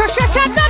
শস্য সাদা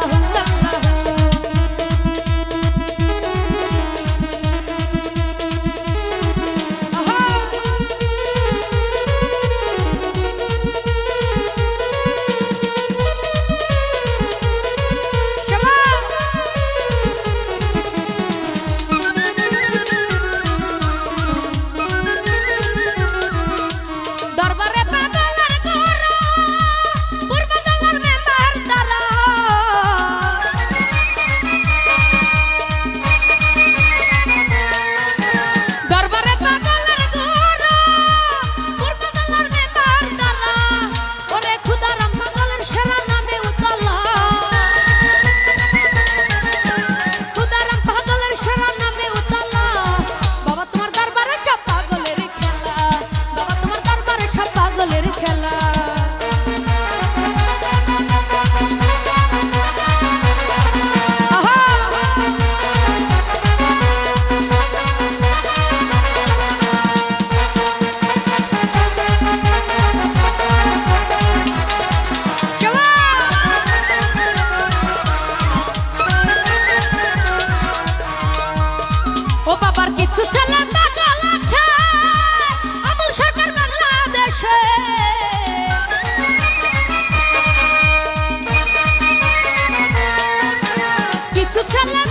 আবার কিছু ছেলে পাগল আছে। আবুল সরকার বাংলাদেশে। কিছু ছেলে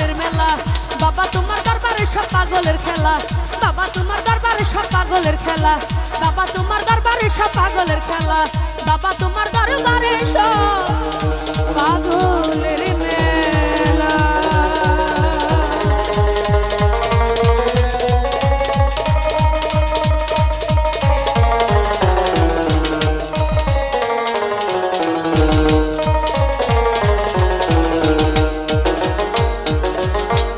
পাগলের মেলা। বাবা, তোমার দরবারে সব পাগলের খেলা। বাবা, তোমার দরবারে সব পাগলের খেলা। বাবা, তোমার দরবারে সব পাগলের খেলা। বাবা, তোমার দরবারে সব